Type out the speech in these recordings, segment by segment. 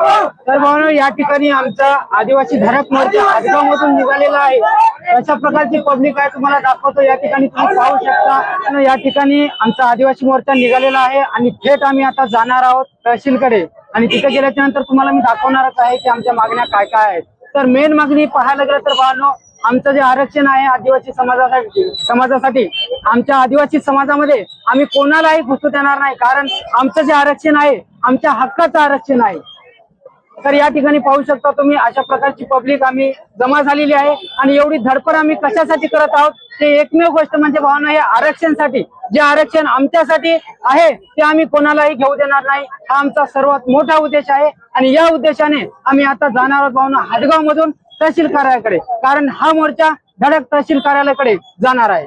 तर भावनो या ठिकाणी आमचा आदिवासी धरक मोर्चा आदगाव मधून निघालेला आहे. अशा प्रकारची पब्लिक आहे तुम्हाला दाखवतो. या ठिकाणी तुम्ही पाहू शकता. या ठिकाणी आमचा आदिवासी मोर्चा निघालेला आहे आणि थेट आम्ही आता जाणार आहोत तहसीलकडे. आणि तिथे गेल्याच्यानंतर तुम्हाला मी दाखवणारच आहे की आमच्या मागण्या काय काय आहेत. तर मेन मागणी पाहायला गेलं तर भावनो आमचं जे आरक्षण आहे आदिवासी समाजासाठी समाजासाठी आमच्या आदिवासी समाजामध्ये आम्ही कोणालाही घुसू देणार नाही. कारण आमचं जे आरक्षण आहे आमच्या हक्काचं आरक्षण आहे. तर या ठिकाणी पाहू शकता तुम्ही अशा प्रकारची पब्लिक आम्ही जमा झालेली आहे. आणि एवढी धडपड आम्ही कशासाठी करत आहोत ते एकमेव गोष्ट म्हणजे भावना हे आरक्षणसाठी जे आरक्षण आमच्यासाठी आहे ते आम्ही कोणालाही घेऊ देणार नाही. हा आमचा सर्वात मोठा उद्देश आहे. आणि या उद्देशाने आम्ही आता जाणार आहोत भावना हदगाव मधून तहसील कार्यालयाकडे कारण हा मोर्चा धडक तहसील कार्यालयाकडे जाणार आहे.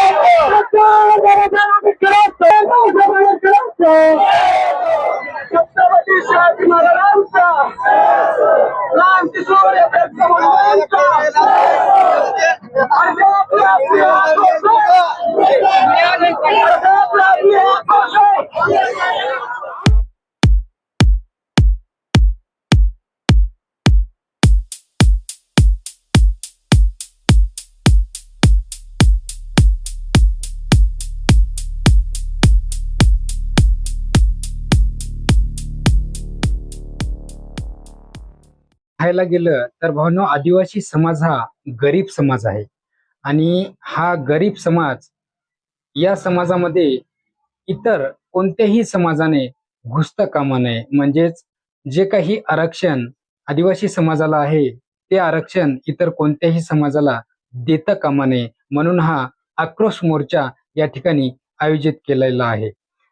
पाहायला गेलं तर भावनो आदिवासी समाज हा गरीब समाज आहे. आणि हा गरीब समाज या समाजामध्ये इतर कोणत्याही समाजाने घुसता कामा नये. म्हणजेच जे काही आरक्षण आदिवासी समाजाला आहे ते आरक्षण इतर कोणत्याही समाजाला देता कामा नये म्हणून हा आक्रोश मोर्चा या ठिकाणी आयोजित केलेला आहे.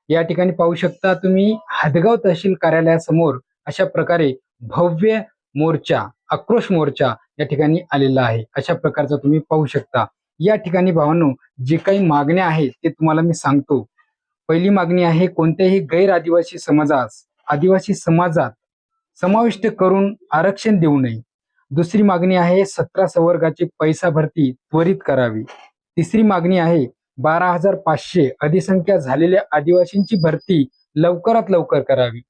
या ठिकाणी पाहू शकता तुम्ही हदगाव तहसील कार्यालयासमोर अशा प्रकारे भव्य मोर्चा आक्रोश मोर्चा या ठिकाणी आलेला आहे. अशा प्रकारचा तुम्ही पाहू शकता. या ठिकाणी भावांनो जे काही मागण्या आहेत ते तुम्हाला मी सांगतो. पहिली मागणी आहे कोणत्याही गैर आदिवासी समाजास आदिवासी समाजात समाविष्ट करून आरक्षण देऊ नये. दुसरी मागणी आहे सतरा संवर्गाची पैसा भरती त्वरित करावी. तिसरी मागणी आहे बारा हजार पाचशे अधिसंख्या झालेल्या आदिवासींची भरती लवकरात लवकर करावी.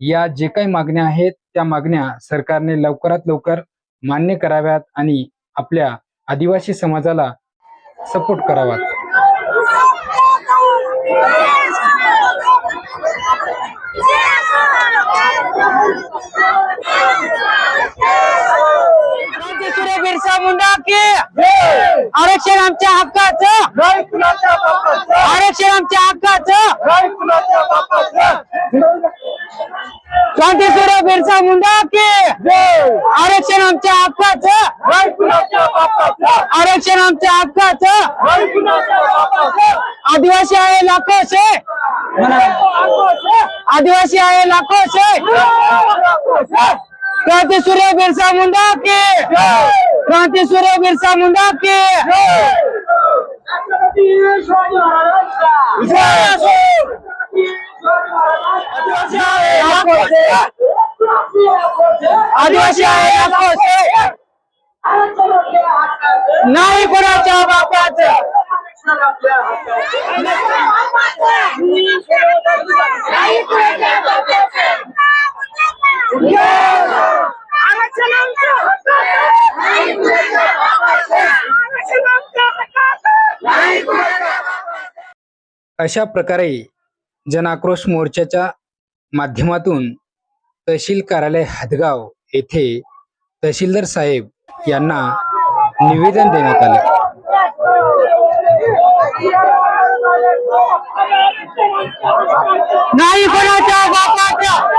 या जे काही मागण्या आहेत त्या मागण्या सरकारने लवकरात लवकर मान्य कराव्यात आणि आपल्या आदिवासी समाजाला सपोर्ट करावा बिरसा मुंडा की आरक्षण आमच्या हक्काचं. आरक्षण आमच्या हक्काचं. क्रांतीसूर्य बिरसा मुंडा की आरक्षण आमच्या हक्काचं? आरक्षण आमच्या हक्काचं? आदिवासी आहे लाखो से आदिवासी आहे लाखो से क्रांति सूर्य बिरसा मुंडा की क्रांति सूर्य बिरसा मुंडा की आदिवासी आहे. नाही कोणाच्या बापाचं. अशा प्रकारे जनाक्रोश मोर्चाच्या माध्यमातून तहसील कार्यालय हदगाव येथे तहसीलदार साहेब यांना निवेदन देण्यात आले. नाही कोणाच्या बापाचं